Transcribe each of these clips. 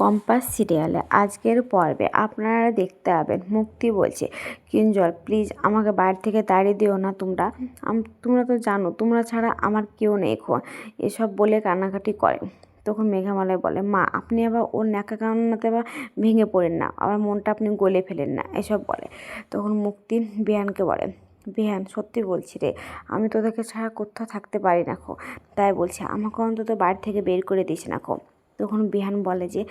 Compass সিরিয়ালে আজকের পর্বে আপনারা দেখতে পাবেন। মুক্তি বলছে, কিঞ্জল প্লিজ আমাকে বাইরে থেকে তাড়িয়ে দিও না তোমরা। তোমরা তো জানো, তোমরা ছাড়া আমার কেউ নেই খো এসব বলে কান্নাকাটি করে। তখন মেঘামালয় বলে, মা, আপনি আবার ওর ন্যাকা কান্নাতে বা ভেঙে পড়েন না, আবার মনটা আপনি গলে ফেলেন না। এসব বলে। তখন মুক্তি বিহানকে বলে, বিহান, সত্যি বলছি রে, আমি তোদেরকে ছাড়া কোথাও থাকতে পারি না খো। তাই বলছি, আমাকে অন্তত বাড়ি থেকে বের করে দিস না খো। তখন বিহান বলে যে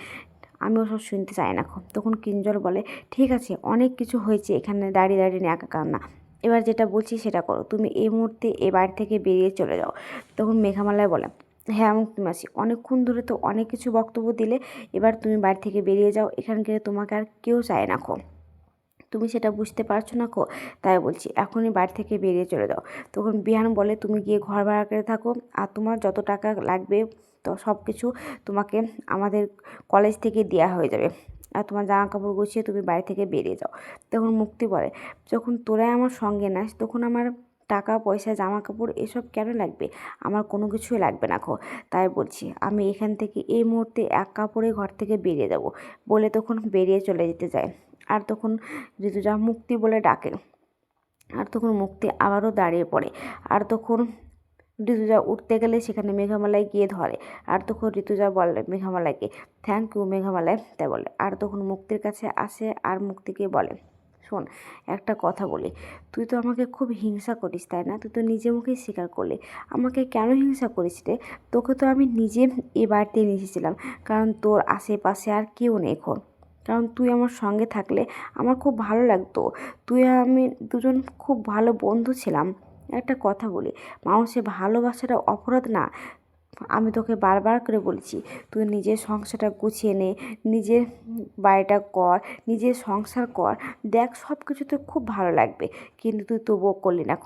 আমি ওসব শুনতে চাই না খুব। তখন কিঞ্জল বলে, ঠিক আছে, অনেক কিছু হয়েছে, এখানে দাঁড়িয়ে দাঁড়িয়ে একা কান্না। এবার যেটা বলছি সেটা করো। তুমি এই মুহূর্তে এ বাড়ি থেকে বেরিয়ে চলে যাও। তখন মেঘামালায় বলে হ্যাঁ মুক্তি মাসি অনেকক্ষণ ধরে তো অনেক কিছু বক্তব্য দিলে, এবার তুমি বাড়ি থেকে বেরিয়ে যাও। এখানকার তোমাকে আর কেউ চায় না খো তুমি সেটা বুঝতে পারছ না খো তাই বলছি, এখনই বাড়ি থেকে বেরিয়ে চলে যাও। তখন বিহান বলে, তুমি গিয়ে ঘর ভাড়া করে থাকো, আর তোমার যত টাকা লাগবে, তো সব কিছু তোমাকে আমাদের কলেজ থেকে দেওয়া হয়ে যাবে। আর তোমার জামা কাপড় গুছিয়ে তুমি বাড়ি থেকে বেরিয়ে যাও। তখন মুক্তি বলে, যখন তোরাই আমার সঙ্গে নাস, তখন আমার টাকা, পয়সা, জামা কাপড়, এসব কেন লাগবে? আমার কোনো কিছুই লাগবে না খো তাই বলছি, আমি এখান থেকে এই মুহূর্তে এক কাপড়ে ঘর থেকে বেরিয়ে যাব। বলে তখন বেরিয়ে চলে যেতে যায়। আর তখন ঋতুজা মুক্তি বলে ডাকে। আর তখন মুক্তি আবারও দাঁড়িয়ে পড়ে। আর তখন ঋতুজা উঠতে গেলে সেখানে মেঘামালায় গিয়ে ধরে। আর তখন ঋতুজা বলে মেঘামালাকে থ্যাংক ইউ মেঘামালায় তাই বলে। আর তখন মুক্তির কাছে আসে আর মুক্তিকে বলে, শোন, একটা কথা বলি। তুই তো আমাকে খুব হিংসা করিস, তাই না? তুই তো নিজে মুখেই স্বীকার করলি। আমাকে কেন হিংসা করিস রে? তোকে তো আমি নিজে এ বাড়িতে নিয়ে এসেছিলাম। কারণ তোর আশেপাশে আর কেউ নেই এখন। কারণ তুই আমার সঙ্গে থাকলে আমার খুব ভালো লাগতো। তুই আমি দুজন খুব ভালো বন্ধু ছিলাম। একটা কথা বলি, মানুষের ভালোবাসাটা অপরাধ না। আমি তোকে বারবার করে বলছি, তুই নিজের সংসারটা গুছিয়ে নে, নিজের বাড়িটা কর, নিজের সংসার কর। দেখ সব কিছুতে খুব ভালো লাগবে, কিন্তু তুই তবুও করলি না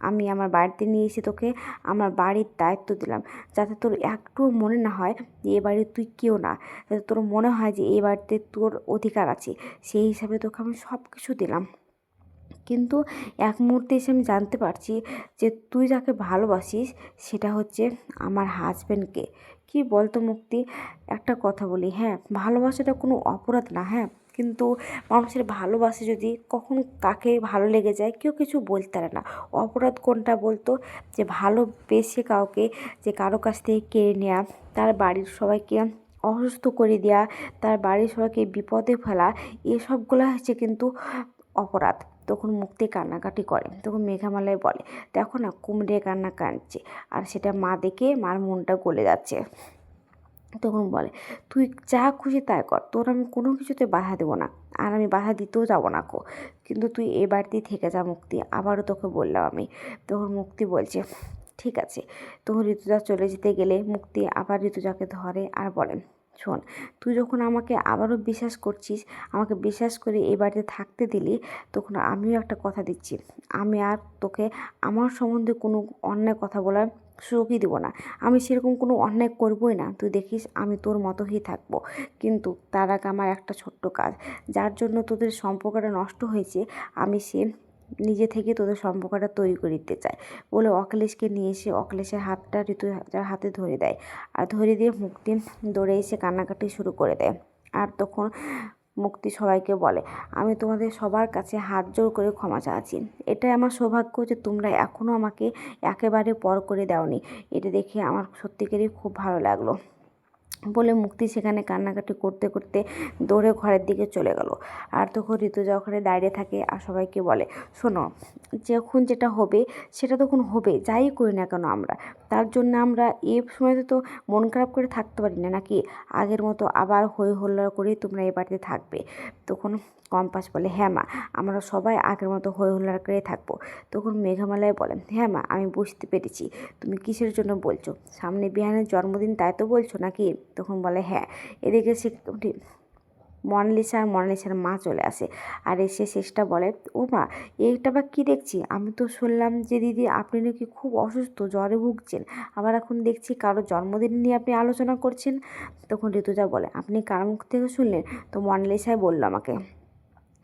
আমি আমার বাড়িতে নিয়ে এসে তোকে আমার বাড়ির দায়িত্ব দিলাম। যাতে তোর একটুও মনে না হয় যে এ বাড়ির তুই কেউ না। যাতে তোর মনে হয় যে এই বাড়িতে তোর অধিকার আছে। সেই হিসাবে তোকে আমি সব কিছু দিলাম। কিন্তু এক মুহূর্তে এসে আমি জানতে পারছি যে তুই যাকে ভালোবাসিস সেটা হচ্ছে আমার হাজব্যান্ডকে কি বলতো মুক্তি? একটা কথা বলি হ্যাঁ ভালোবাসাটা কোনো অপরাধ না হ্যাঁ? কিন্তু মানুষের ভালোবাসে যদি কখন কাকে ভালো লেগে যায়, কেউ কিছু বলতে পারে না। অপরাধ কোনটা বলতো? যে ভালোবেসে কাউকে, যে কারও কাছ থেকে কেড়ে নেওয়া তার বাড়ির সবাইকে অসুস্থ করে দেওয়া তার বাড়ির সবাইকে বিপদে ফেলা, এসবগুলো হচ্ছে কিন্তু অপরাধ। তখন মুক্তি কান্নাকাটি করে। তখন মেঘামালায় বলে, দেখো না, কুমড়ে কান্না কাঁদছে। আর সেটা মা দেখে মার মনটা গলে যাচ্ছে। তখন বলে, তুই যা খুশি তাই কর, তোর আমি কোনো কিছুতে বাধা দেবো না, আর আমি বাধা দিতেও যাব না কো। কিন্তু তুই এ বাড়িতেই থেকে যা মুক্তি। আবারও তোকে বললাম আমি। তখন মুক্তি বলছে, ঠিক আছে। তখন ঋতুজা চলে যেতে গেলে মুক্তি আবার ঋতুজাকে ধরে আর বলেন শোন, তুই যখন আমাকে আবারও বিশ্বাস করছিস, আমাকে বিশ্বাস করে এই বাড়িতে থাকতে দিলি, তখন আমিও একটা কথা দিচ্ছি। আমি আর তোকে আমার সম্বন্ধে কোনো অন্যায় কথা বলার সুযোগই দেবো না। আমি সেরকম কোনো অন্যায় করবোই না। তুই দেখিস, আমি তোর মতো হয়ে থাকব। কিন্তু তার আগে আমার একটা ছোট্ট কাজ। যার জন্য তোদের সম্পর্কটা নষ্ট হয়েছে, আমি সে নিজে থেকে তোদের সম্পর্কটা তৈরি করে দিতে চাই। বলে অখিলেশকে নিয়ে এসে অখিলেশের হাতটা ঋতু যার হাতে ধরে দেয়। আর ধরে দিয়ে মুক্তি দৌড়ে এসে কান্নাকাটি শুরু করে দেয়। আর তখন মুক্তি সবাইকে বলে। আমি তোমাদের সবার কাছে হাত জোর করে ক্ষমা চাচ্ছি। এটাই আমার সৌভাগ্য যে তোমরা এখনও আমাকে একেবারে পর করে দাওনি। এটা দেখে আমার সত্যিকারই খুব ভালো লাগল। বলে মুক্তি সেখানে কান্নাকাটি করতে করতে দৌড়ে ঘরের দিকে চলে গেল। আর তখন ঋতুজা ওখানে দাঁড়িয়ে থাকে, আর সবাইকে বলে, শোনো, যখন যেটা হবে, সেটা তখন হবে, যাই করি না কেন আমরা? তার জন্য আমরা এ সময়তে তো মন খারাপ করে থাকতে পারি না, নাকি? আগের মতো আবার হই হল্লা করেই তোমরা এ বাড়িতে থাকবে? তখন কম্পাস বলে হ্যাঁ মা, আমরা সবাই আগের মতো হই হল্লা করে থাকব। তখন মেঘামালায় বলেন হ্যাঁ মা, আমি বুঝতে পেরেছি। তুমি কিসের জন্য বলছো? সামনে বিহানের জন্মদিন, তাই তো বলছো নাকি? তখন বলে হ্যাঁ। এদিকে সে মনালিসা আর মনালিসার মা চলে আসে আর এসে শেষটা বলে ও মা এইটা বা কী দেখছি? আমি তো শুনলাম যে দিদি আপনি নাকি খুব অসুস্থ, জ্বরে ভুগছেন। আবার এখন দেখছি কারও জন্মদিন নিয়ে আপনি আলোচনা করছেন। তখন ঋতুজা বলে, আপনি কার মুখ থেকে শুনলেন? তো মনালিসাই বলল আমাকে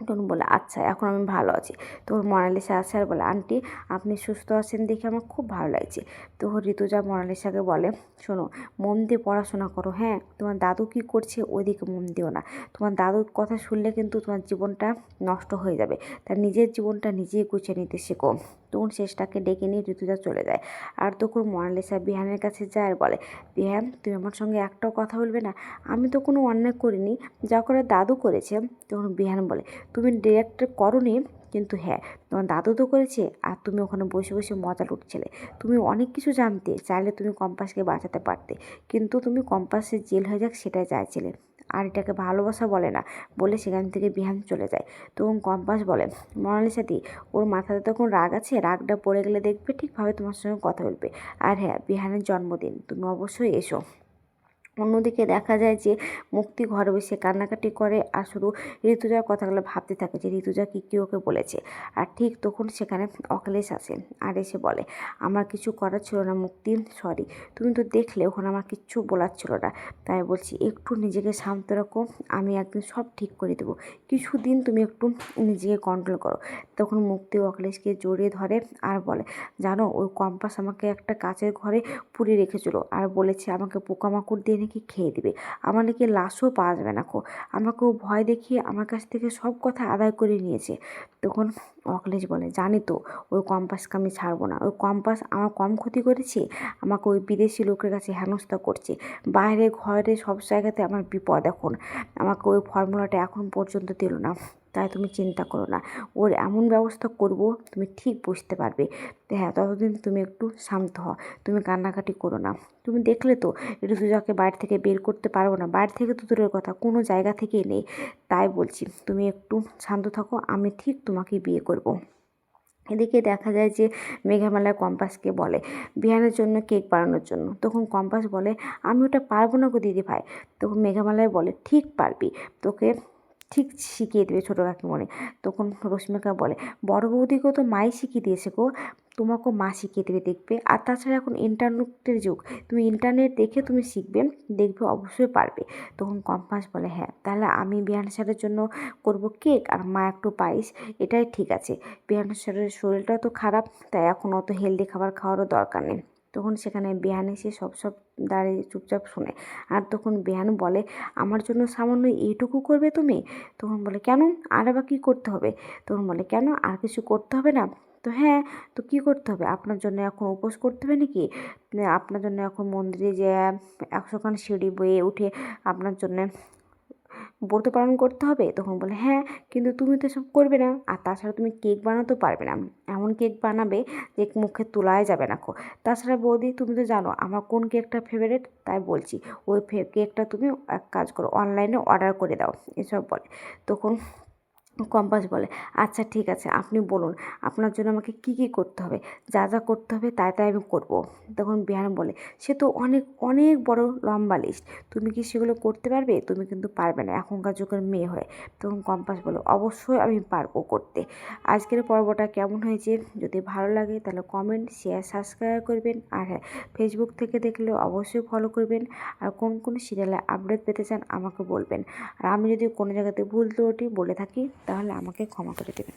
তখন বলে আচ্ছা এখন আমি ভালো আছি। তখন মনালিসা আসে আর বলে, আন্টি, আপনি সুস্থ আছেন দেখে আমার খুব ভালো লাগছে। তো ঋতুজা মনালিসাকে বলে, শোনো, মন দিয়ে পড়াশোনা করো হ্যাঁ? তোমার দাদু কি করছে ওইদিকে মন দিও না। তোমার দাদুর কথা শুনলে কিন্তু তোমার জীবনটা নষ্ট হয়ে যাবে। তার নিজের জীবনটা নিজেই গুছিয়ে নিতে শেখো। তখন শেষটাকে ডেকে নিয়ে ঋতুজা চলে যায়। আর তখন মনালিসা বিহানের কাছে যায় আর বলে, বিহান, তুমি আমার সঙ্গে একটাও কথা বলবে না? আমি তো কোনো অন্যায় করিনি, যা করে দাদু করেছে। তখন বিহান বলে, তুমি ডিরেক্ট করনি? কিন্তু হ্যাঁ তোমার দাদু তো করেছে, আর তুমি ওখানে বসে বসে মজা লুটছিলে। তুমি অনেক কিছু জানতে, চাইলে তুমি কম্পাসকে বাঁচাতে পারতে, কিন্তু তুমি কম্পাসের জেল হয়ে যাক সেটাই চাইছিলে। আর এটাকে ভালোবাসা বলে না, বলে সেখান থেকে বিহান চলে যায়। তখন কম্পাস বলে, মনালিসা দি, ওর মাথাতে তখন রাগ আছে, রাগটা পড়ে গেলে দেখবে ঠিকভাবে তোমার সঙ্গে কথা বলবে। আর হ্যাঁ বিহানের জন্মদিন, তুমি অবশ্যই এসো। অন্যদিকে দেখা যায় যে মুক্তি ঘরে বসে কান্নাকাটি করে আর শুধু ঋতুজার কথাগুলো ভাবতে থাকে যে ঋতুজা কী কী ওকে বলেছে। আর ঠিক তখন সেখানে অখিলেশ আসে আর এসে বলে, আমার কিছু করার ছিল না মুক্তি সরি তুমি তো দেখলে ওখানে আমার কিচ্ছু বলার ছিল না। তাই বলছি, একটু নিজেকে শান্ত রাখো, আমি একদিন সব ঠিক করে দেবো। কিছুদিন তুমি একটু নিজেকে কন্ট্রোল করো। তখন মুক্তি অখিলেশকে জড়িয়ে ধরে আর বলে, জানো, ওই কম্পাস আমাকে একটা কাচের ঘরে পুড়ে রেখেছিল আর বলেছে আমাকে পোকামাকড় দিয়ে নাকি খেয়ে দিবে। আমার নাকি লাশও পাওয়া যাবে না খো আমাকে ও ভয় দেখিয়ে আমার কাছ থেকে সব কথা আদায় করে নিয়েছে। তখন অখিলেশ বলে, জানি তো, ওই কম্পাসকে আমি ছাড়বো না। ওই কম্পাস আমার কম ক্ষতি করেছে। আমাকে ওই বিদেশি লোকের কাছে হেনস্থা করছে। বাইরে, ঘরে সব জায়গাতে আমার বিপদ এখন। আমাকে ওই ফর্মুলাটা এখন পর্যন্ত দিল না। তাই তুমি চিন্তা করো না। ওর এমন ব্যবস্থা করব, তুমি ঠিক বুঝতে পারবে। হ্যাঁ ততদিন তুমি একটু শান্ত হও, তুমি কান্নাকাটি করো না। তুমি দেখলে তো ঋতুজাকে বাড়ি থেকে বের করতে পারব না। বাড়ি থেকে তো দূরের কথা, কোনো জায়গা থেকেই নেই। তাই বলছি, তুমি একটু শান্ত থাকো, আমি ঠিক তোমাকে বিয়ে করব। এদিকে দেখা যায় যে মেঘামালায় কম্পাসকে বলে, বিহানের জন্য কেক বানানোর জন্য। তখন কম্পাস বলে, আমি ওটা পারব না গো দিদি ভাই তখন মেঘামালায় বলে, ঠিক পারবি। তোকে ঠিক শিখিয়ে দেবে ছোটো কাকিমণি। তখন রশ্মিকা বলে, বড় বৌদিকেও তো মাই শিখিয়ে দিয়েছে গো। তোমাকেও মা শিখিয়ে দেবে দেখবে। আর তাছাড়া এখন ইন্টারনেটের যুগ। তুমি ইন্টারনেট দেখে তুমি শিখবে, দেখবে অবশ্যই পারবে। তখন কম্পাস বলে হ্যাঁ তাহলে আমি বিহান স্যারের জন্য করব কেক আর মা একটু পায়েস। এটাই ঠিক আছে। বিহান স্যারের শরীরটাও তো খারাপ, তাই এখন অত হেলদি খাবার খাওয়ারও দরকার নেই। তখন সেখানে বিহান এসে সব সব দাঁড়িয়ে চুপচাপ শোনে। আর তখন বিহান বলে, আমার জন্য সামান্য এইটুকু করবে তুমি? তখন বলে, কেন? আর আবার কী করতে হবে? তখন বলে, কেন? আর কিছু করতে হবে না? তো হ্যাঁ তো কী করতে হবে? আপনার জন্য এখন উপোস করতে হবে নাকি? আপনার জন্য এখন মন্দিরে যে একশোখান সিঁড়ি বয়ে উঠে আপনার জন্যে ব্রত পালন করতে হবে? তখন বলে হ্যাঁ কিন্তু তুমি তো সব করবে না। আর তাছাড়া তুমি কেক বানাতেও পারবে না। এমন কেক বানাবে যে মুখে তোলায় যাবে না খো তাছাড়া বৌদি, তুমি তো জানো আমার কোন কেকটা ফেভারেট তাই বলছি, ওই কেকটা তুমি এক কাজ করো অনলাইনে অর্ডার করে দাও। এসব বলে। তখন কম্পাস বলে। আচ্ছা ঠিক আছে, আপনি বলুন, আপনার জন্য আমাকে কী কী করতে হবে? যা যা করতে হবে তাই তাই আমি করব। তখন বিহান বলে, সে তো অনেক অনেক বড় লম্বা লিস্ট তুমি কি সেগুলো করতে পারবে? তুমি কিন্তু পারবে না, এখনকার যুগের মেয়ে হয়ে। তখন কম্পাস বলে, অবশ্যই আমি পারব করতে। আজকের পর্বটা কেমন হয়েছে? যদি ভালো লাগে তাহলে কমেন্ট শেয়ার সাবস্ক্রাইব করবেন। আর হ্যাঁ ফেসবুক থেকে দেখলে অবশ্যই ফলো করবেন। আর কোন কোন সিরিয়ালে আপডেট পেতে চান আমাকে বলবেন। আর আমি যদি কোনো জায়গাতে ভুল ত্রুটি বলে থাকি তাহলে আমাকে ক্ষমা করে দেবেন।